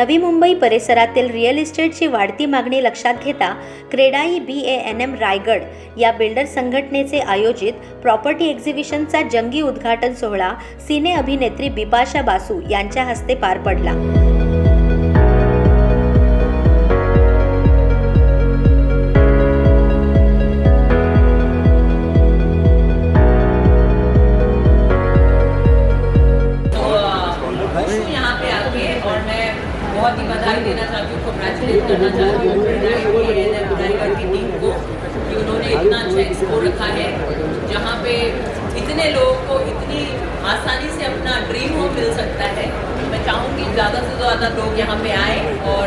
नवी मुंबई परिसरातील रिअल इस्टेटची वाढती मागणी लक्षात घेता CREDAI B A N M Raigad या बिल्डर संघटनेचे आयोजित प्रॉपर्टी एक्झिबिशनचा जंगी उद्घाटन सोहळा सिने अभिनेत्री बिपाशा बासू यांच्या हस्ते पार पडला. करना चाहती हूँ बुराईगढ़ की टीम को कि उन्होंने इतना अच्छा एक्सपो रखा है जहाँ पे इतने लोगों को इतनी आसानी से अपना ड्रीम होम मिल सकता है मैं चाहूँगी ज़्यादा से ज़्यादा लोग यहाँ पे आए और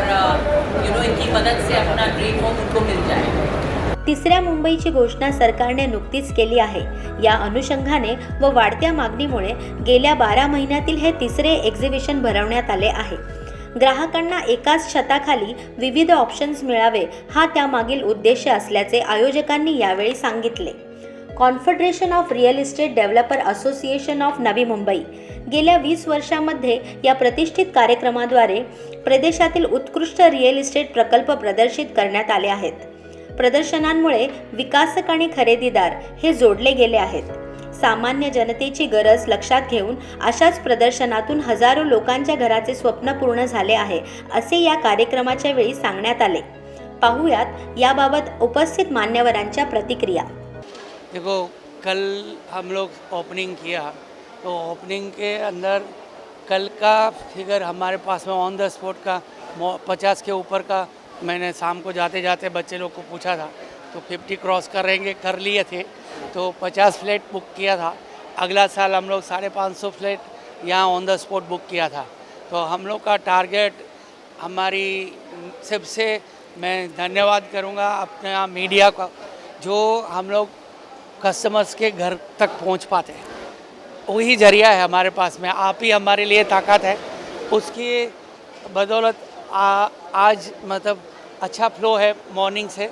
यू नो इनकी मदद से अपना ड्रीम होम उनको मिल जाए तिसऱ्या मुंबईची घोषणा सरकारने नुकतीच केली आहे. या अनुषंगाने व वाढत्या मागणीमुळे गेल्या बारा महिन्यातील हे तिसरे एक्झिबिशन भरवण्यात आले आहे. ग्राहकांना एकाच छताखाली विविध ऑप्शन्स मिळावे हा त्यामागील उद्देश असल्याचे आयोजकांनी यावेळी सांगितले. Confederation of real estate developer association of Navi Mumbai. गेल्या वीस वर्षामध्ये या प्रतिष्ठित कार्यक्रमाद्वारे प्रदेशातील उत्कृष्ट रिअल इस्टेट प्रकल्प प्रदर्शित करण्यात आले आहेत. प्रदर्शनांमुळे विकासक आणि खरेदीदार हे जोडले गेले आहेत. सामान्य जनतेची गरज लक्षात घेऊन अशाच प्रदर्शनातून हजारो लोकांच्या घराचे स्वप्न पूर्ण झाले आहे असे या कार्यक्रमाच्या वेळी सांगण्यात आले. पाहुयात याबाबत उपस्थित मान्यवरांच्या प्रतिक्रिया. देखो कल हम लोग ओपनिंग किया तो ओपनिंग के अंदर कल का फिगर हमारे पास में ऑन द स्पॉट का पचास के ऊपर का मैंने शाम को जाते जाते बच्चे लोग को पूछा था। तो फिफ्टी क्रॉस करेंगे कर लिए थे। तो पचास फ्लैट बुक किया था। अगला साल हम लोग साढ़े पाँच सौ फ्लैट यहाँ ऑन द स्पॉट बुक किया था। तो हम लोग का टारगेट हमारी सबसे मैं धन्यवाद करूँगा अपने मीडिया का जो हम लोग कस्टमर्स के घर तक पहुँच पाते हैं। वही ज़रिया है हमारे पास में। आप ही हमारे लिए ताकत है। उसकी बदौलत आ, आज मतलब अच्छा फ्लो है मॉर्निंग से।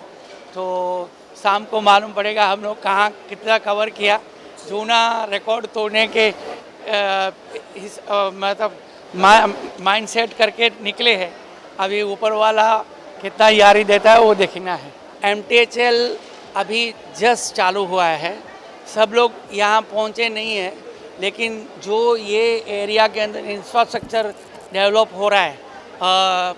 तो शाम को मालूम पड़ेगा हम लोग कहाँ कितना कवर किया। जूना रिकॉर्ड तोड़ने के मतलब माइंड सेट करके निकले हैं। अभी ऊपर वाला कितना यारी देता है वो देखना है। एमटीएचएल अभी जस्ट चालू हुआ है। सब लोग यहाँ पहुँचे नहीं हैं लेकिन जो ये एरिया के अंदर इंफ्रास्ट्रक्चर डेवलप हो रहा है अ,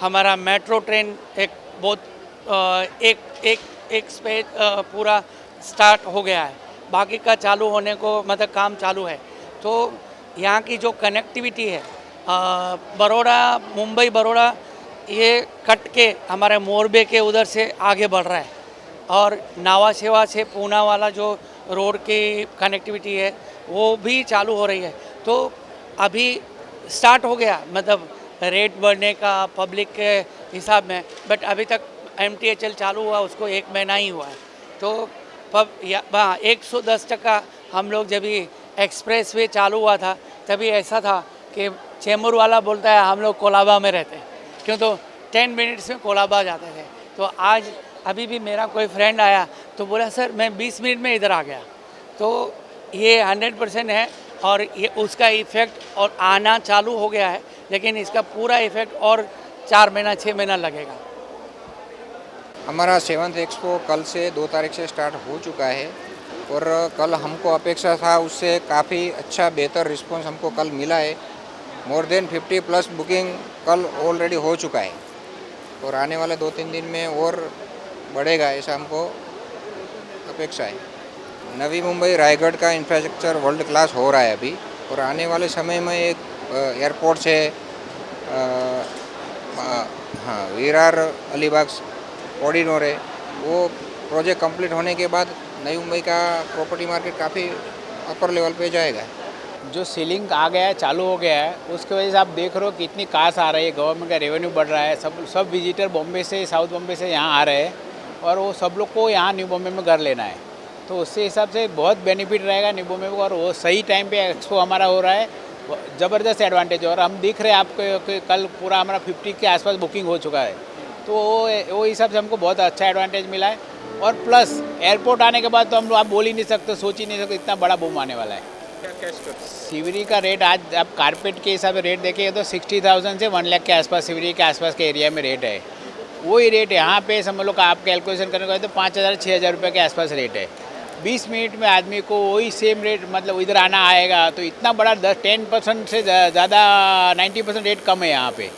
हमारा मेट्रो ट्रेन एक बहुत एक एक एक स्पेस पूरा स्टार्ट हो गया है। बाकी का चालू होने को मतलब काम चालू है। तो यहाँ की जो कनेक्टिविटी है बड़ोड़ा मुंबई बड़ोड़ा ये कट के हमारे मोरबे के उधर से आगे बढ़ रहा है। और नावा सेवा से पूना वाला जो रोड की कनेक्टिविटी है, वो भी चालू हो रही है। तो अभी स्टार्ट हो गया मतलब रेट बढ़ने का पब्लिक के हिसाब में बट अभी तक एम चालू हुआ, उसको एक महीना ही हुआ। है तो पब हाँ एक सौ दस टका हम लोग जब भी एक्सप्रेस वे चालू हुआ था, तभी ऐसा था कि चेंबूर वाला बोलता है, हम लोग कोलाबा में रहते हैं। क्यों तो टेन मिनट्स में कोलाबा जाते थे। तो आज अभी भी मेरा कोई फ्रेंड आया तो बोला, सर, मैं बीस मिनट में इधर आ गया। तो ये हंड्रेड परसेंट है और ये उसका इफ़ेक्ट और आना चालू हो गया है, लेकिन इसका पूरा इफ़ेक्ट और चार महीना छः महीना लगेगा। हमारा सेवन्थ एक्सपो कल से दो तारीख से स्टार्ट हो चुका है और कल हमको अपेक्षा था उससे काफ़ी अच्छा बेहतर रिस्पांस हमको कल मिला है। मोर देन 50 प्लस बुकिंग कल ऑलरेडी हो चुका है और आने वाले दो तीन दिन में और बढ़ेगा ऐसा हमको अपेक्षा है। नवी मुंबई रायगढ़ का इंफ्रास्ट्रक्चर वर्ल्ड क्लास हो रहा है अभी और आने वाले समय में एक एयरपोर्ट से हाँ वीरार, अलीबाग है वो प्रोजेक्ट कंप्लीट होने के बाद नई मुंबई का प्रॉपर्टी मार्केट काफ़ी अपर लेवल पे जाएगा। जो सीलिंग आ गया है, चालू हो गया है, उसकी वजह से आप देख रहे हो कि इतनी कास आ रही है गवर्नमेंट का रेवेन्यू बढ़ रहा है, सब सब विजिटर बॉम्बे से साउथ बॉम्बे से यहाँ आ रहे हैं, और वो सब लोग को यहाँ न्यू बॉम्बे में घर लेना है। तो उससे हिसाब से बहुत बेनिफिट रहेगा न्यू बॉम्बे को, और वो सही टाइम पे एक्सपो हमारा हो रहा है, ज़बरदस्त एडवांटेज है। और हम देख रहे हैं आपको कल पूरा हमारा फिफ्टी के आसपास बुकिंग हो चुका है। तो वो वो हिसाब से हमको बहुत अच्छा एडवांटेज मिला है। और प्लस एयरपोर्ट आने के बाद तो हम लोग आप बोल ही नहीं सकते सोच ही नहीं सकते इतना बड़ा बूम आने वाला है। सिवरी का रेट आज आप कारपेट के हिसाब से रेट देखेंगे तो सिक्सटी थाउज़ेंड से वन लाख के आसपास सिवरी के आसपास के एरिया में रेट है। वही रेट यहाँ पे समझ लो आप कैलकुलेशन करने गए तो पाँच हज़ार छः हज़ार रुपये के आसपास रेट है। बीस मिनट में आदमी को वही सेम रेट मतलब इधर आना आएगा तो इतना बड़ा दस टेन परसेंट से ज़्यादा नाइन्टी परसेंट रेट कम है यहाँ पे।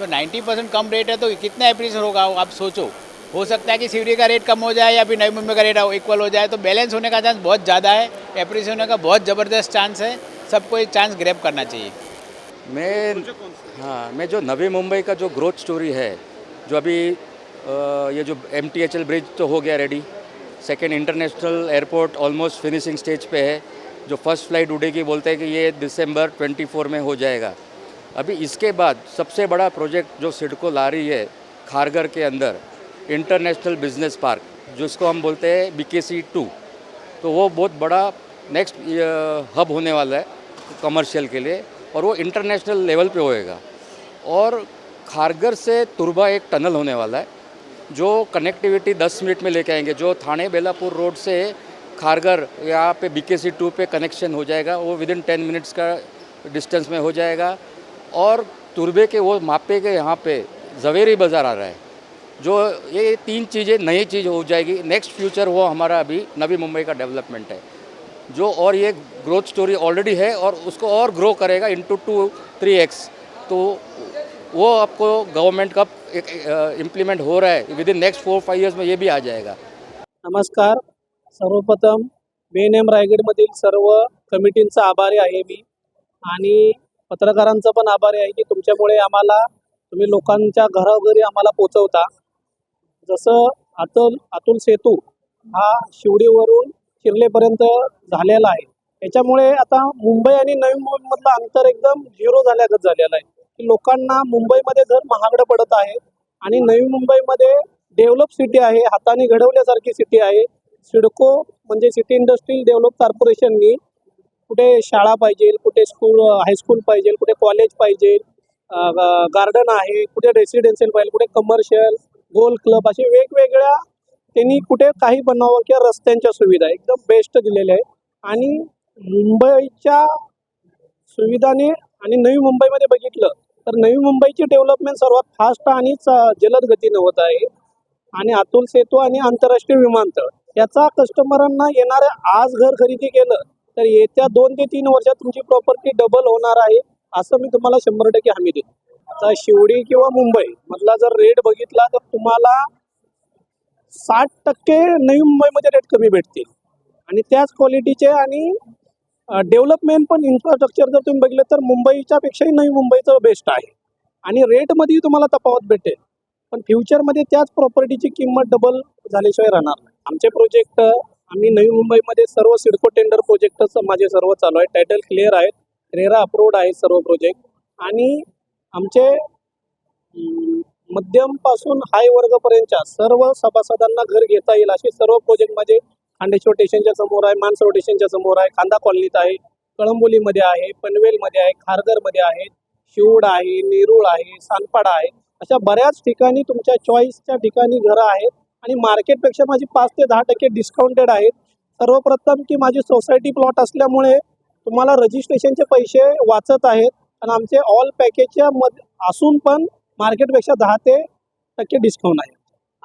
तो नाइन्टी परसेंट कम रेट है तो कितना एप्रिसिएट होगा? आप सोचो। हो सकता है कि सिवरी का रेट कम हो जाए या फिर नई मुंबई का रेट इक्वल हो जाए तो बैलेंस होने का चांस बहुत ज़्यादा है। एप्रिसिएट होने का बहुत ज़बरदस्त चांस है। सबको ये चांस ग्रैब करना चाहिए। मैं हाँ मैं जो नवी मुंबई का जो ग्रोथ स्टोरी है, जो अभी ये जो M T H L bridge तो हो गया ready second international airport almost finishing stage पे है, जो फ़र्स्ट फ़्लाइट उड़ेगी, बोलते हैं कि ये दिसंबर 24 में हो जाएगा। अभी इसके बाद सबसे बड़ा प्रोजेक्ट जो सिडको ला रही है खारगर के अंदर इंटरनेशनल बिज़नेस पार्क जिसको हम बोलते हैं बी के सी टू तो वो बहुत बड़ा नेक्स्ट हब होने वाला है कमर्शियल के लिए और वो इंटरनेशनल लेवल पे होएगा। और खारगर से तुरबा एक टनल होने वाला है, जो कनेक्टिविटी 10 मिनट में लेके आएँगे, जो थाने बेलापुर रोड से खारगर यहाँ पे बी के सी टू पे कनेक्शन हो जाएगा, वो विद इन टेन मिनट्स का डिस्टेंस में हो जाएगा। और तुरबे के वो मापे के यहाँ पे जवेरी बाज़ार आ रहा है जो ये तीन चीज़ें नई चीज़ हो जाएगी। नेक्स्ट फ्यूचर वो हमारा अभी नवी मुंबई का डेवलपमेंट है जो और ये ग्रोथ स्टोरी ऑलरेडी है और उसको और ग्रो करेगा इंटू टू थ्री एक्स तो वो आपको गवर्नमेंट का एक इम्प्लीमेंट हो रहा है within next four five years में ये भी आ जाएगा। नमस्कार। सर्वप्रथम बी एन एम रायगडमधील सर्व कमिटींचा आभारी आहे मी. आणि पत्रकारांचा पण आभारी आहे की तुमच्यामुळे आम्हाला तुम्ही लोकांच्या घराघरी आम्हाला पोचवता. जसं अतुल अतुल सेतू हा शिवडीवरून शिरलेपर्यंत झालेला आहे. त्याच्यामुळे आता मुंबई आणि नवी मुंबईमधलं अंतर एकदम झिरो झाल्यागत झालेलं आहे. की लोकांना मुंबईमध्ये घर महागडं पडत आहे आणि नवी मुंबईमध्ये डेव्हलप सिटी आहे हाताने घडवल्यासारखी सिटी आहे. सिडको म्हणजे सिटी इंडस्ट्रियल डेव्हलप कॉर्पोरेशननी कुठे शाळा पाहिजे कुठे स्कूल हायस्कूल पाहिजे कुठे कॉलेज पाहिजे गार्डन आहे कुठे रेसिडेन्शियल पाहिजे कुठे कमर्शियल गोल क्लब असे वेगवेगळ्या त्यांनी कुठे काही बनावं किंवा रस्त्यांच्या सुविधा एकदम बेस्ट दिलेल्या आहे आणि मुंबईच्या सुविधाने आणि नवी मुंबईमध्ये बघितलं तर नवी मुंबईची डेव्हलपमेंट सर्वात फास्ट आणि जलद गतीनं होत आहे. आणि अतुल सेतू आणि आंतरराष्ट्रीय विमानतळ याचा कस्टमरांना येणाऱ्या आज घर खरेदी केलं तर येत्या दोन ते तीन वर्षात तुमची प्रॉपर्टी डबल होणार आहे असं मी तुम्हाला शंभर टक्के हमी देतो. आता शिवडी किंवा मुंबई मधला जर रेट बघितला तर तुम्हाला साठ टक्के नवी मुंबईमध्ये रेट कमी भेटतील. आणि त्याच क्वालिटीचे आणि डेव्हलपमेंट पण इन्फ्रास्ट्रक्चर जर तुम्ही बघितलं तर मुंबईच्या पेक्षाही नवी मुंबईचं बेस्ट आहे. आणि रेटमध्येही तुम्हाला तफावत भेटेल. पण फ्युचरमध्ये त्याच प्रॉपर्टीची किंमत डबल झाल्याशिवाय राहणार नाही. आमचे प्रोजेक्ट आम्ही नवी मुंबईमध्ये सर्व सिडको टेंडर प्रोजेक्टच माझे सर्व चालू आहे टायटल क्लिअर आहेत. रेरा अप्रूव्ड आहेत सर्व प्रोजेक्ट आणि आमचे मध्यमपासून हाय वर्गपर्यंतच्या सर्व सभासदांना घर घेता येईल असे सर्व प्रोजेक्ट माझे खांडेश्वर स्टेशनच्या समोर आहे मानसर स्टेशनच्या समोर आहे खांदा कॉलनीत आहे कळंबोलीमध्ये आहे पनवेलमध्ये आहे खारघरमध्ये आहे शिवड आहे नेरूळ आहे सानपाडा आहे. अशा बऱ्याच ठिकाणी तुमच्या चॉईसच्या ठिकाणी घरं आहेत. आणि मार्केटपेक्षा माझी पाच ते दहा टक्के डिस्काउंटेड आहेत. सर्वप्रथम की माझी सोसायटी प्लॉट असल्यामुळे तुम्हाला रजिस्ट्रेशनचे पैसे वाचत आहेत. आणि आमचे ऑल पॅकेजच्या मध असून पण मार्केटपेक्षा दहा ते टक्के डिस्काउंट आहे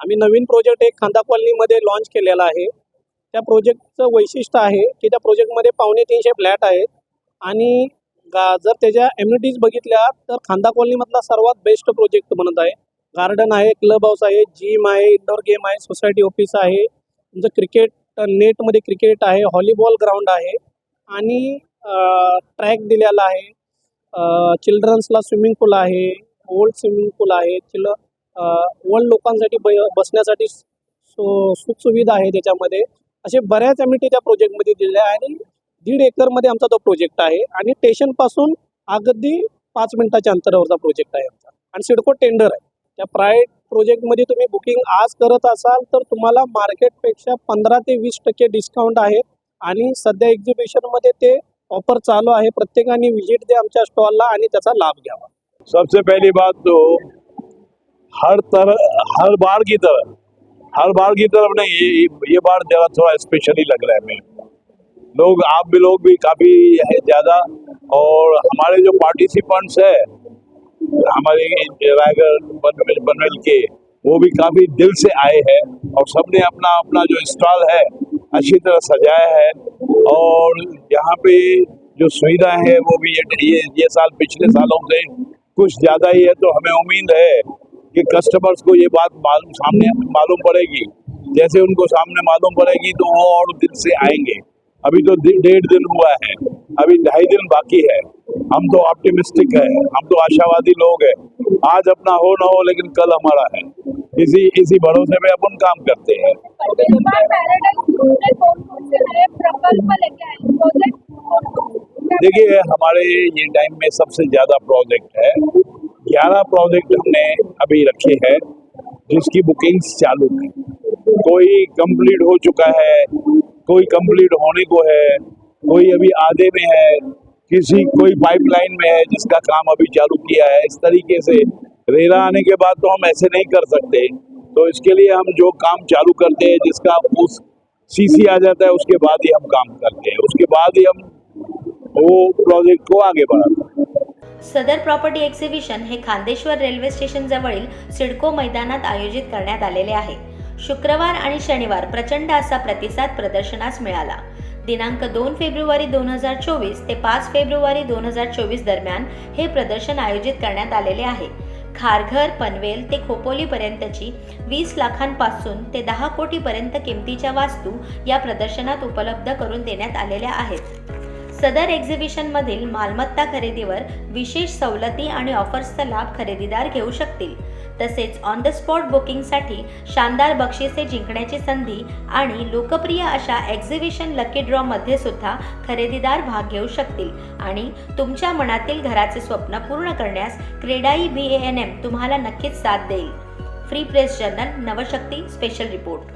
आम्ही नवीन प्रोजेक्ट एक खांदा कॉलनीमध्ये लॉन्च केलेला आहे. त्या प्रोजेक्टचं वैशिष्ट्य आहे की त्या प्रोजेक्टमध्ये पावणे तीनशे फ्लॅट आहेत. आणि जर त्याच्या एम्युनिटीज बघितल्या तर खांदा कॉलनीमधला सर्वात बेस्ट प्रोजेक्ट म्हणत आहे. गार्डन आहे क्लब हाऊस आहे जिम आहे इंडोर गेम आहे सोसायटी ऑफिस आहे. तुमचं क्रिकेट नेटमध्ये क्रिकेट आहे हॉलीबॉल ग्राउंड आहे. आणि ट्रॅक दिलेला आहे. चिल्ड्रन्सला स्विमिंग पूल आहे ओल्ड स्विमिंग पूल आहे. चिल ओल्ड लोकांसाठी ब बसण्यासाठी सो सुखसुविधा आहे त्याच्यामध्ये. असे बऱ्याच एमिटी त्या प्रोजेक्टमध्ये दिलेल्या आहे आणि दीड एकरमध्ये आमचा तो प्रोजेक्ट आहे. आणि स्टेशनपासून अगदी पाच मिनिटाच्या अंतरावरचा प्रोजेक्ट आहे आमचा. आणि सिडको टेंडर आहे. त्या प्रायव्हेट प्रोजेक्टमध्ये तुम्ही बुकिंग आज करत असाल तर तुम्हाला मार्केटपेक्षा पंधरा ते वीस टक्के डिस्काउंट आहे. आणि सध्या एक्झिबिशनमध्ये ते ऑफर चालू आहे. प्रत्येकाने व्हिजिट द्या आमच्या स्टॉलला आणि त्याचा लाभ घ्यावा. सबसे पहली बात तो हर तरह हर बार की तरह हर बार की तरफ नहीं ये ये बार जरा थोड़ा स्पेशली लग रहा है मेरे लोग आप भी लोग भी काफी ज्यादा और हमारे जो पार्टिसिपेंट्स है हमारे रायगढ़ पनवेल पनवेल के वो भी काफ़ी दिल से आए हैं और सबने अपना अपना जो स्टॉल है अच्छी तरह सजाया है। और यहाँ पे जो सुविधा है वो भी ये ये, ये साल पिछले सालों से कुछ ज़्यादा ही है तो हमें उम्मीद है कि कस्टमर्स को ये बात मालूम सामने मालूम पड़ेगी। जैसे उनको सामने मालूम पड़ेगी तो वो और दिल से आएँगे। अभी तो डेढ़ दिन हुआ है। अभी ढाई दिन बाकी है। हम तो ऑप्टिमिस्टिक है, हम तो आशावादी लोग हैं। आज अपना हो ना हो, लेकिन कल हमारा है। इसी इसी भरोसे में अपन काम करते हैं? देखिए, हमारे ये टाइम में सबसे ज़्यादा प्रोजेक्ट है। ग्यारह प्रोजेक्ट हमने अभी रखे हैं, जिसकी बुकिंग्स चालू है। कोई कंप्लीट हो चुका है, कोई कंप्लीट होने को है, कोई अभी आधे में है किसी कोई पाइपलाइन में है जिसका काम अभी चालू किया है इस तरीके से रेरा आने के बाद तो हम ऐसे नहीं कर सकते। तो इसके लिए हम जो काम चालू करते हैं जिसका उस सीसी आ जाता है उसके बाद ही हम काम करते हैं। उसके बाद ही हम वो प्रोजेक्ट को आगे बढ़ाते हैं। सदर प्रॉपर्टी एक्झिबिशन हे खांदेश्वर रेल्वे स्टेशन जवळील सिडको मैदानात आयोजित करण्यात आलेले आहे. शुक्रवार आणि शनिवार प्रचंड असा प्रतिसाद प्रदर्शनास मिळाला. दिनांक दोन फेब्रुवारी दोन हजार चोवीस ते पाच फेब्रुवारी दोन हजार चोवीस दरम्यान हे प्रदर्शन आयोजित करण्यात आलेले आहे. खारघर पनवेल ते खोपोलीपर्यंतची वीस लाखांपासून ते दहा कोटीपर्यंत किमतीच्या वास्तू या प्रदर्शनात उपलब्ध करून देण्यात आलेल्या आहेत. सदर एक्झिबिशनमधील मालमत्ता खरेदीवर विशेष सवलती आणि ऑफर्सचा लाभ खरेदीदार घेऊ शकतील. तसेच ऑन द स्पॉट बुकिंगसाठी शानदार बक्षिसे जिंकण्याची संधी आणि लोकप्रिय अशा एक्झिबिशन लकी ड्रॉमध्ये सुद्धा खरेदीदार भाग घेऊ शकतील. आणि तुमच्या मनातील घराचे स्वप्न पूर्ण करण्यास क्रेडाई बी एन एम तुम्हाला नक्कीच साथ देईल. Free press journal Navshakti special report